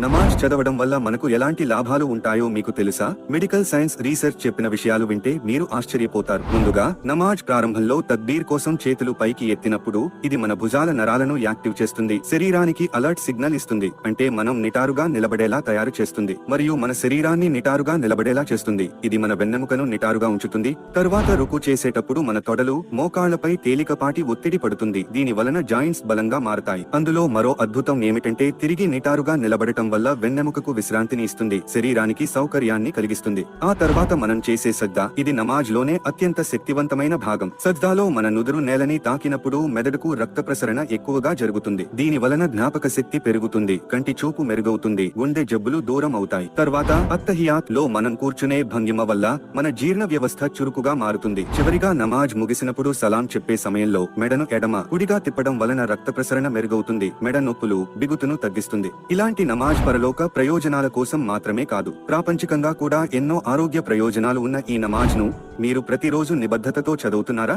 నమాజ్ చదవడం వల్ల మనకు ఎలాంటి లాభాలు ఉంటాయో మీకు తెలుసా? మెడికల్ సైన్స్ రీసెర్చ్ చెప్పిన విషయాలు వింటే మీరు ఆశ్చర్యపోతారు. ముందుగా నమాజ్ ప్రారంభంలో తద్బీర్ కోసం చేతులు పైకి ఎత్తినప్పుడు ఇది మన భుజాల నరాలను యాక్టివ్ చేస్తుంది. శరీరానికి అలర్ట్ సిగ్నల్ ఇస్తుంది. అంటే మనం నిటారుగా నిలబడేలా తయారు చేస్తుంది. మరియు మన శరీరాన్ని నిటారుగా నిలబడేలా చేస్తుంది. ఇది మన వెన్నెముకను నిటారుగా ఉంచుతుంది. తరువాత రుకు చేసేటప్పుడు మన తొడలు మోకాళ్ళపై తేలికపాటి ఒత్తిడి పడుతుంది. దీని వలన జాయింట్స్ బలంగా మారతాయి. అందులో మరో అద్భుతం ఏమిటంటే తిరిగి నిటారుగా నిలబడటం. వల్ల వెన్నెముకకు విశ్రాంతిని ఇస్తుంది శరీరానికి సౌకర్యాన్ని కలిగిస్తుంది. ఆ తర్వాత మనం చేసే సజ్దా ఇది నమాజ్లోనే అత్యంత శక్తివంతమైన భాగం. సజ్దాలో మన నుదురు నేలని తాకినప్పుడు మెదడుకు రక్త ప్రసరణ ఎక్కువగా జరుగుతుంది. దీని వలన జ్ఞాపక శక్తి పెరుగుతుంది కంటి చూపు మెరుగవుతుంది గుండె జబ్బులు దూరం అవుతాయి. తర్వాత అత్తహియాత్లో మనం కూర్చునే భంగిమ వల్ల మన జీర్ణ వ్యవస్థ చురుకుగా మారుతుంది. చివరిగా నమాజ్ ముగిసినప్పుడు సలాం చెప్పే సమయంలో మెడను ఎడమ కుడిగా తిప్పడం వలన రక్త ప్రసరణ మెరుగవుతుంది. మెడ నొప్పులు బిగుతును తగ్గిస్తుంది. ఇలాంటి నమాజ్ పరలోక ప్రయోజనాల కోసం మాత్రమే కాదు ప్రాపంచికంగా కూడా ఎన్నో ఆరోగ్య ప్రయోజనాలు ఉన్న ఈ నమాజ్ను మీరు ప్రతిరోజు నిబద్ధతతో చదువుతున్నారా?